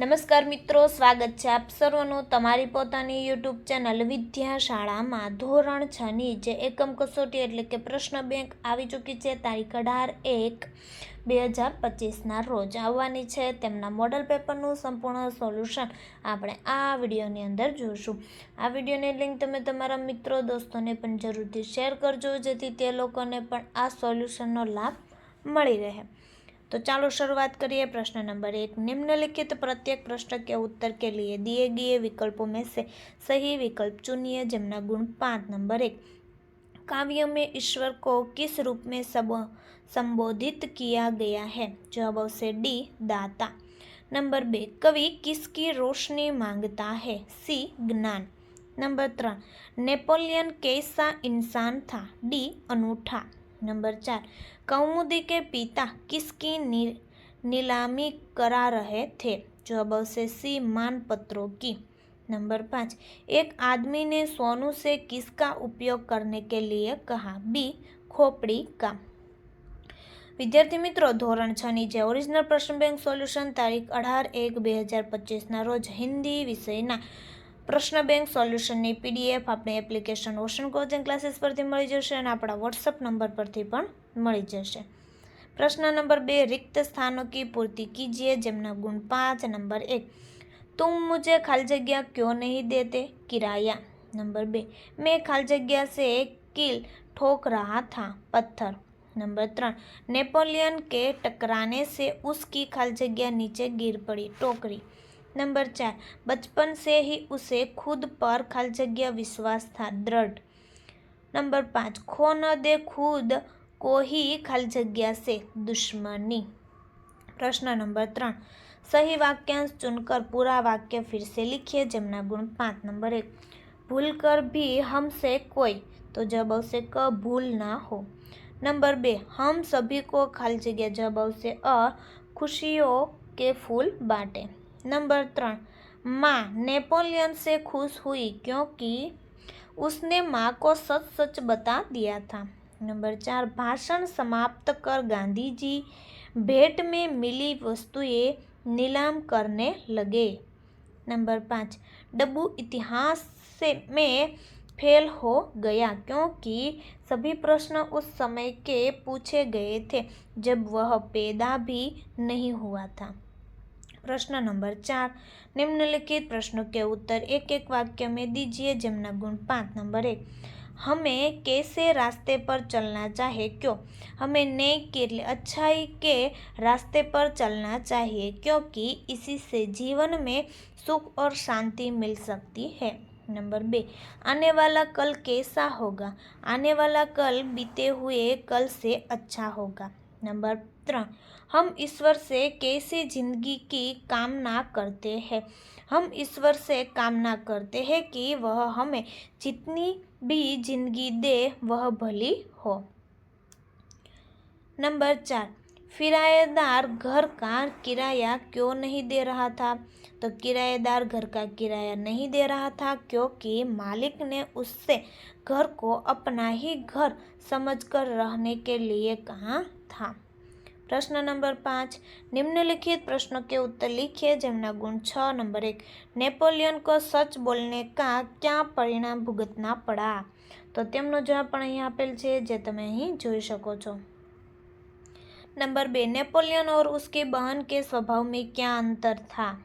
નમસ્કાર મિત્રો, સ્વાગત છે આપ સર્વનું તમારી પોતાની યુટ્યુબ ચેનલ વિદ્યાશાળામાં. ધોરણ છની જે એકમ કસોટી એટલે કે પ્રશ્ન બેંક આવી ચૂકી છે, તારીખ અઢાર એક બે હજાર પચીસના રોજ આવવાની છે. તેમના મોડલ પેપરનું સંપૂર્ણ સોલ્યુશન આપણે આ વિડીયોની અંદર જોઈશું આ વિડીયોની લિંક તમે તમારા મિત્રો, દોસ્તોને પણ જરૂરથી શેર કરજો, જેથી તે લોકોને પણ આ સોલ્યુશનનો લાભ મળી રહે. तो चलो शुरुआत करिए प्रश्न नंबर एक। निम्नलिखित प्रत्येक प्रश्न के उत्तर के लिए दिए गए विकल्पों में से सही विकल्प चुनिए, जमुना गुण पाँच। नंबर एक। काव्य में ईश्वर को किस रूप में सब संबोधित किया गया है? जवाब से डी, दाता। नंबर बे। कवि किसकी रोशनी माँगता है? सी, ज्ञान। नंबर त्रण। नेपोलियन कैसा इंसान था? डी, अनूठा। नंबर चार कौमुदी के पिता किसकी नी, नीलामी करा रहे थे जवाब से सी मान पत्रों की नंबर पाँच एक आदमी ने सोनू से किसका उपयोग करने के लिए कहा बी खोपड़ी का વિદ્યાર્થી મિત્રો ધોરણ છ ની જે ઓરિજિનલ પ્રશ્ન બેંક સોલ્યુશન તારીખ અઢાર એક બે હજાર પચીસના રોજ હિન્દી વિષયના प्रश्न बैंक सॉल्यूशन ने पीडीएफ अपने एप्लिकेशन ओशन कोचिंग क्लासेस पर मिली जैसे अपना व्हाट्सअप नंबर पर मिली जैसे प्रश्न नंबर बे रिक्त स्थानों की पूर्ति कीजिए जमना गुण पाँच नंबर एक तुम मुझे खाली जगह क्यों नहीं देते किराया नंबर बे मैं खाली जगह से एक कील ठोक रहा था पत्थर नंबर त्रन नेपोलियन के टकराने से उसकी खाली जगह नीचे गिर पड़ी टोकरी नंबर चार बचपन से ही उसे खुद पर खाली जगह विश्वास था दृढ़ नंबर पाँच खो न दे खुद को ही खाली जगह से दुश्मनी प्रश्न नंबर ત્રણ सही वाक्यांश चुनकर पूरा वाक्य फिर से लिखिए जमना गुण पाँच नंबर एक भूल कर भी हमसे कोई तो जब से क भूल ना हो नंबर बे हम सभी को खाली जगह जब से अ खुशियों के फूल बांटे नंबर त्रण, माँ नेपोलियन से खुश हुई क्योंकि उसने माँ को सच सच बता दिया था। नंबर चार, भाषण समाप्त कर गांधी जी भेंट में मिली वस्तुएँ नीलाम करने लगे। नंबर पाँच, डब्बू इतिहास से में फेल हो गया क्योंकि सभी प्रश्न उस समय के पूछे गए थे जब वह पैदा भी नहीं हुआ था। प्रश्न नंबर चार निम्नलिखित प्रश्नों के उत्तर एक एक वाक्य में दीजिए जमना गुण पाँच नंबर एक हमें कैसे रास्ते पर चलना चाहिए क्यों हमें नेक के लिए अच्छाई के रास्ते पर चलना चाहिए क्योंकि इसी से जीवन में सुख और शांति मिल सकती है नंबर बे आने वाला कल कैसा होगा आने वाला कल बीते हुए कल से अच्छा होगा नंबर त्रण हम ईश्वर से कैसी ज़िंदगी की कामना करते हैं? हम ईश्वर से कामना करते हैं कि वह हमें जितनी भी ज़िंदगी दे, वह भली हो। नंबर चार, किराएदार घर का किराया क्यों नहीं दे रहा था? तो किराएदार घर का किराया नहीं दे रहा था क्योंकि मालिक ने उससे घर को अपना ही घर समझकर रहने के लिए कहा था। પ્રશ્ન નંબર પાંચ. નિમ્નલિખિત પ્રશ્નો કે ઉત્તર લીખીએ જેમના ગુણ છ. નંબર એક. નેપોલિયન કો સચ બોલને કા ક્યાં પરિણામ ભુગતના પડા? તો તેમનો જવાબ પણ અહીં આપેલ છે, જે તમે અહીં જોઈ શકો છો. નંબર બે. નેપોલિયન ઓર ઉસકી બહન કે સ્વભાવ મેં ક્યાં અંતર થા?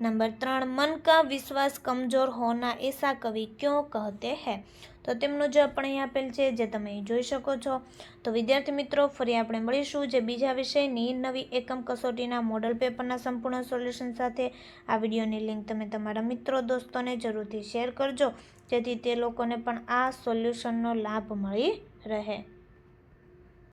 નંબર ત્રણ, મન કા વિશ્વાસ કમજોર હોના એસા કવિ ક્યો કહેતે હૈ? તો તેમનું જે પણ અહીં આપેલ છે, જે તમે જોઈ શકો છો. તો વિદ્યાર્થી મિત્રો, ફરી આપણે મળીશું જે બીજા વિષયની નવી એકમ કસોટીના મોડલ પેપરના સંપૂર્ણ સોલ્યુશન સાથે. આ વિડીયોની લિંક તમે તમારા મિત્રો, દોસ્તોને જરૂરથી શેર કરજો, જેથી તે લોકોને પણ આ સોલ્યુશનનો લાભ મળી રહે.